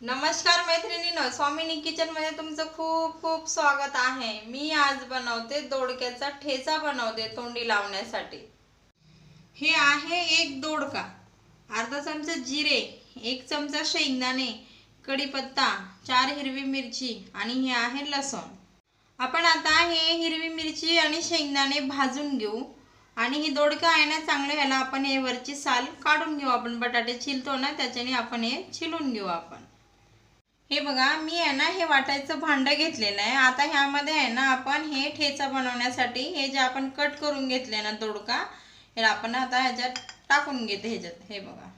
नमस्कार मैत्रिणीनं स्वामिनी किचनमध्ये तुमचं खूप खूप स्वागत आहे. मी आज बनवते दोडक्याचा ठेचा बनवते तोंडी लावण्यासाठी. हे आहे एक दोडका. अर्धा चमचा जिरे एक चमचा शेंगदाणे कढीपत्ता चार हिरवी मिरची आणि हे आहे लसूण. आपण आता हे हिरवी मिरची आणि शेंगदाणे भाजून घेऊ आणि ही दोडका आहे ना चांगलं ह्याला आपण हे वरची साल काढून घेऊ. आपण बटाटे चिलतो ना त्याच्याने आपण हे चिलून घेऊ आपण. हे बघा मी आहे ना हे वाटायचं भांडं घेतलेलं आहे. आता ह्यामध्ये आहे ना आपण हे ठेचा बनवण्यासाठी हे जे आपण कट करून घेतले ना दोडका हे आपण आता ह्याच्यात टाकून घेते ह्याच्यात. हे बघा.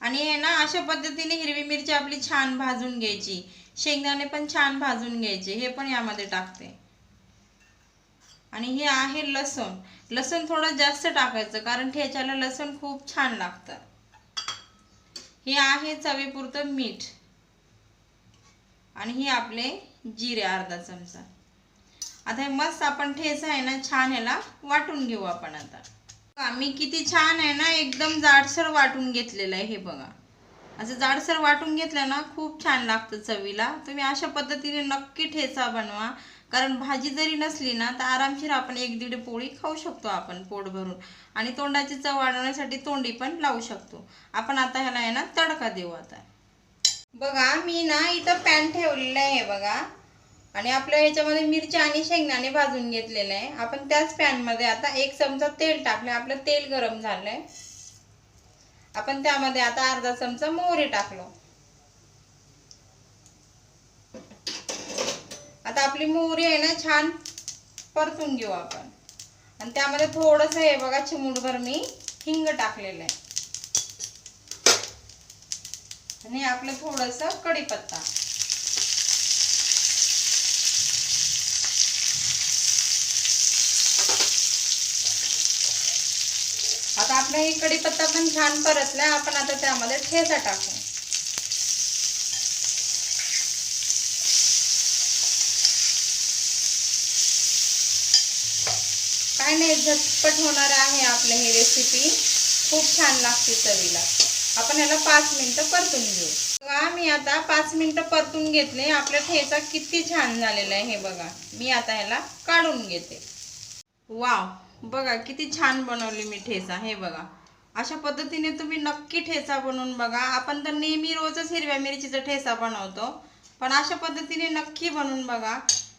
आणि हे ना अशा पद्धतीने हिरवी मिरची आपली छान भाजून घ्यायची. शेंगदाणे पण छान भाजून घ्यायचे. हे पण यामध्ये टाकते. आणि हे आहे लसूण. लसूण थोडं जास्त टाकायचं कारण ठेच्याला लसूण खूप छान लागतं हे आहे चवीपुरतं मीठ. आणि हे आपले जिरे अर्धा चमचा. आता हे मस्त आपण ठेचा आहे ना छान ह्याला वाटून घेऊ आपण आता. मी किती छान आहे ना एकदम जाडसर वाटून घेतलेलं आहे हे बघा. असं जाडसर वाटून घेतलं ना खूप छान लागतं चवीला. तुम्ही अशा पद्धतीने नक्की ठेचा बनवा. कारण भाजी जरी नसली ना तर आरामशीर आपण एक दीड पोळी खाऊ शकतो आपण पोट भरून. आणि तोंडाची चव वाढवण्यासाठी तोंडी पण लावू शकतो. आपण आता ह्याला आहे ना तडका देऊ आता. बघा मी ना इथं पॅन ठेवलेलं आहे बघा. आणि आपल्या ह्याच्यामध्ये मिरच्या आणि शेंगदाणे भाजून घेतलेलं आहे. आपण त्याच पॅनमध्ये आता एक चमचा तेल टाकलं आपलं तेल गरम झालंय. आपण त्यामध्ये आता अर्धा चमचा मोहरी टाकलो. आता आपली मोहरी आहे ना छान परतून घेऊ आपण. आणि त्यामध्ये थोडंसं हे बघा चिमूटभर मी हिंग टाकलेलं आहे. आणि आपलं थोडंसं कढीपत्ता. आता आपला हे कढीपत्ता पण छान परतलाय आपण आता त्यामध्ये ठेचा टाकू. काय नाही झटपट होणार आहे आपलं ही रेसिपी खूप छान लागते चवीला. आपण याला पाच मिनटं परतून घेऊ. बघा मी आता पाच मिनटं परतून घेतले. आपला ठेचा किती छान झालेला आहे हे बघा. मी आता ह्याला काढून घेते. वाव बघा किती छान बनवली मी ठेचा हे बघा. अशा पद्धतीने तुम्ही नक्की ठेचा बनवून बघा. आपण तर नेहमी रोजच हिरव्या मिरचीचा ठेचा बनवतो. पण अशा पद्धतीने नक्की बनवून बघा.